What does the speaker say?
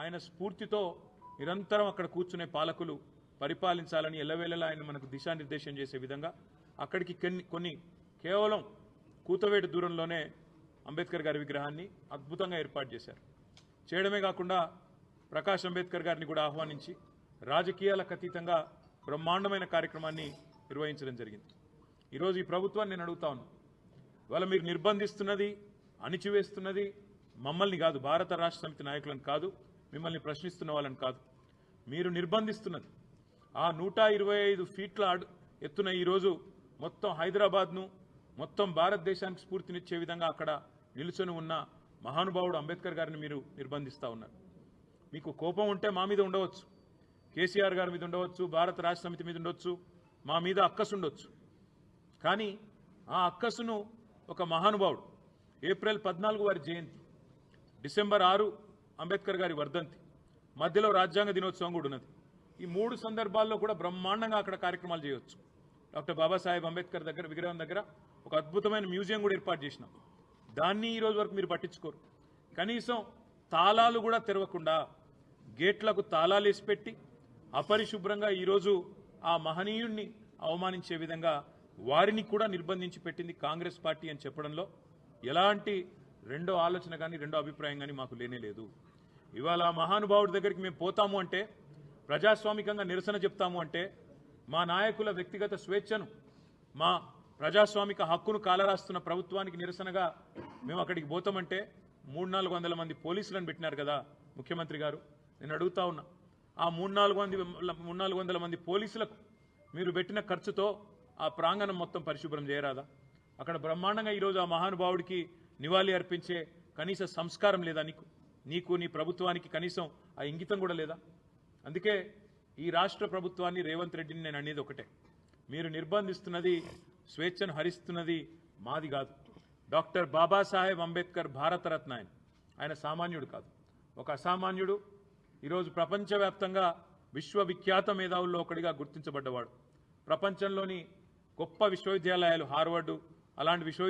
ఆయన స్ఫూర్తితో నిరంతరం అక్కడ కూర్చునే పాలకులు పరిపాలించాలని ఎల్లవేళలా ఆయన మనకు దిశానిర్దేశం చేసే విధంగా అక్కడికి కొన్ని కొన్ని కేవలం కూతవేటు దూరంలోనే అంబేద్కర్ గారి విగ్రహాన్ని అద్భుతంగా ఏర్పాటు చేశారు. చేయడమే కాకుండా ప్రకాష్ అంబేద్కర్ గారిని కూడా ఆహ్వానించి రాజకీయాలకు అతీతంగా బ్రహ్మాండమైన కార్యక్రమాన్ని నిర్వహించడం జరిగింది. ఈరోజు ఈ ప్రభుత్వాన్ని నేను అడుగుతా ఉన్నాను ఇవాళ మీరు నిర్బంధిస్తున్నది అణిచివేస్తున్నది మమ్మల్ని కాదు భారత రాష్ట్ర సమితి నాయకులను కాదు మిమ్మల్ని ప్రశ్నిస్తున్న వాళ్ళని కాదు. మీరు నిర్బంధిస్తున్నది. ఆ నూట ఇరవై ఐదు ఫీట్ల అడు ఎత్తున ఈరోజు మొత్తం హైదరాబాద్ను మొత్తం భారతదేశానికి స్ఫూర్తినిచ్చే విధంగా అక్కడ నిలుచొని ఉన్న మహానుభావుడు అంబేద్కర్ గారిని మీరు నిర్బంధిస్తూ ఉన్నారు. మీకు కోపం ఉంటే మా మీద ఉండవచ్చు. కేసీఆర్ గారి మీద ఉండవచ్చు భారత రాష్ట్ర సమితి మీద ఉండొచ్చు మా మీద అక్కసు ఉండొచ్చు. కానీ ఆ అక్కసును ఒక మహానుభావుడు ఏప్రిల్ పద్నాలుగు వారి జయంతి డిసెంబర్ ఆరు అంబేద్కర్ గారి వర్ధంతి. మధ్యలో రాజ్యాంగ దినోత్సవం కూడా ఉన్నది. ఈ మూడు సందర్భాల్లో కూడా బ్రహ్మాండంగా అక్కడ కార్యక్రమాలు చేయవచ్చు డాక్టర్ బాబాసాహెబ్ అంబేద్కర్ దగ్గర విగ్రహం దగ్గర ఒక అద్భుతమైన మ్యూజియం కూడా ఏర్పాటు చేసినాం. దాన్ని ఈ రోజు వరకు మీరు పట్టించుకోరు. కనీసం తాళాలు కూడా తెరవకుండా గేట్లకు తాళాలు వేసి పెట్టి అపరిశుభ్రంగా ఈరోజు ఆ మహనీయుణ్ణి అవమానించే విధంగా వారిని కూడా నిర్బంధించి పెట్టింది కాంగ్రెస్ పార్టీ అని చెప్పడంలో ఎలాంటి రెండో ఆలోచన కానీ రెండో అభిప్రాయం కానీ మాకు లేనే లేదు. ఇవాళ ఆ మహానుభావుడి దగ్గరికి మేము పోతాము అంటే ప్రజాస్వామికంగా నిరసన చెప్తాము అంటే మా నాయకుల వ్యక్తిగత స్వేచ్ఛను మా ప్రజాస్వామిక హక్కును కాలరాస్తున్న ప్రభుత్వానికి నిరసనగా మేము అక్కడికి పోతామంటే మూడు నాలుగు వందల మంది పోలీసులను పెట్టినారు కదా ముఖ్యమంత్రి గారు. నేను అడుగుతా ఉన్నా ఆ మూడు నాలుగు మంది మూడు నాలుగు వందల మంది పోలీసులకు మీరు పెట్టిన ఖర్చుతో ఆ ప్రాంగణం మొత్తం పరిశుభ్రం చేయరాదా? అక్కడ బ్రహ్మాండంగా ఈరోజు ఆ మహానుభావుడికి నివాళి అర్పించే కనీస సంస్కారం లేదా నీకు? నీకు నీ ప్రభుత్వానికి కనీసం ఆ ఇంగితం కూడా లేదా? అందుకే ఈ రాష్ట్ర ప్రభుత్వాన్ని రేవంత్ రెడ్డిని నేను అనేది ఒకటే. మీరు నిర్బంధిస్తున్నది స్వేచ్ఛను హరిస్తున్నది మాది కాదు. డాక్టర్ బాబాసాహెబ్ అంబేద్కర్ భారతరత్న ఆయన. ఆయన సామాన్యుడు కాదు. ఒక అసామాన్యుడు ఈరోజు ప్రపంచవ్యాప్తంగా విశ్వవిఖ్యాత మేధావుల్లో ఒకడిగా గుర్తించబడ్డవాడు. ప్రపంచంలోని గొప్ప విశ్వవిద్యాలయాలు హార్వర్డు అలాంటి విశ్వవిద్యాలయాలు